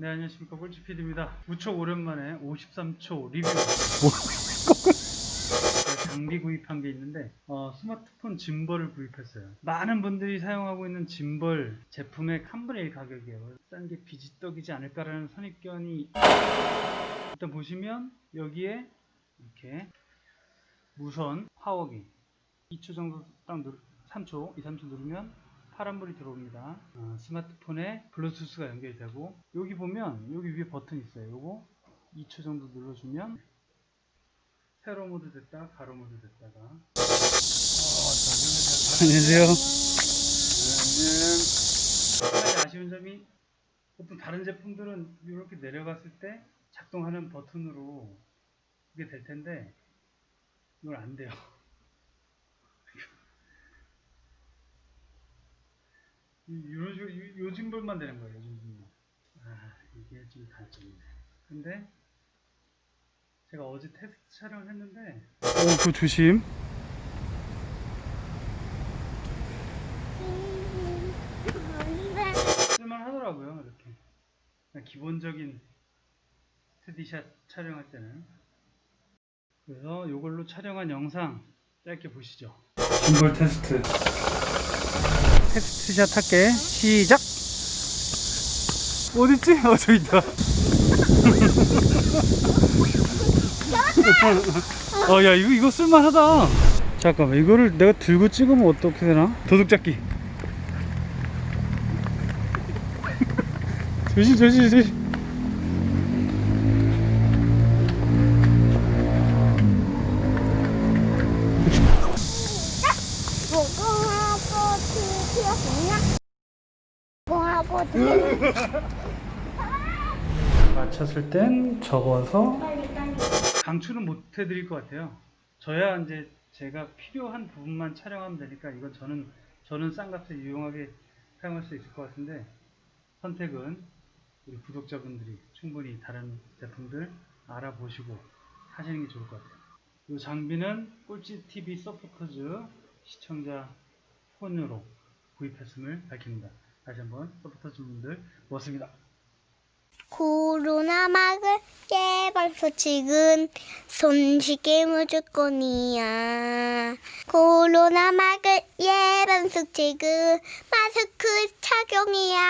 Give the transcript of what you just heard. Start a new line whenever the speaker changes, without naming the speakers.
네 안녕하십니까. 꿀치PD입니다. 무척 오랜만에 53초 리뷰. 장비 구입한 게 있는데 어, 스마트폰 짐벌을 구입했어요. 많은 분들이 사용하고 있는 짐벌 제품의 3분의 1 가격이에요. 싼 게 비지떡이지 않을까라는 선입견이 일단 보시면 여기에 이렇게 무선 파워기 2초 정도 딱 누르 3초 2, 3초 누르면 파란불이 들어옵니다. 어, 스마트폰에 블루투스가 연결이 되고 여기 보면 여기 위에 버튼 있어요. 요거 2초 정도 눌러주면 세로 모드 됐다, 가로 모드 됐다가 안녕하세요. 한 가지 아쉬운 점이 보통 다른 제품들은 이렇게 내려갔을 때 작동하는 버튼으로 이게 될 텐데 이건 안 돼요. 요, 요, 요, 요 짐벌만 되는 거예요, 요 짐벌만. 아, 이게 좀 단점이네. 근데, 제가 어제 테스트 촬영을 했는데, 오, 그 조심. 쓸만 하더라고요, 이렇게. 기본적인 스디샷 촬영할 때는. 그래서 이걸로 촬영한 영상 짧게 보시죠. 짐벌 테스트. 테스트샷 할게. 시작! 어딨지? 어, 저기 있다. 어, 야, 이거, 이거 쓸만하다. 잠깐만, 이거를 내가 들고 찍으면 어떻게 되나? 도둑잡기. 조심, 조심, 조심.
피었냐? 무궁화꽃이
맞췄을 땐
빨리
강추는 못 해드릴 것 같아요. 저야 이제 제가 필요한 부분만 촬영하면 되니까 이건 저는 저는 싼 값에 유용하게 사용할 수 있을 것 같은데 선택은 우리 구독자분들이 충분히 다른 제품들 알아보시고 하시는 게 좋을 것 같아요. 이 장비는 꼴찌 TV 서포터즈 시청자 폰으로 구입했음을 밝힙니다. 다시 한번 서포터즈 분들 고맙습니다.
코로나 막을 예방 소식은 손쉽게 무조건이야. 코로나 막을 예방 수칙은 마스크 착용이야.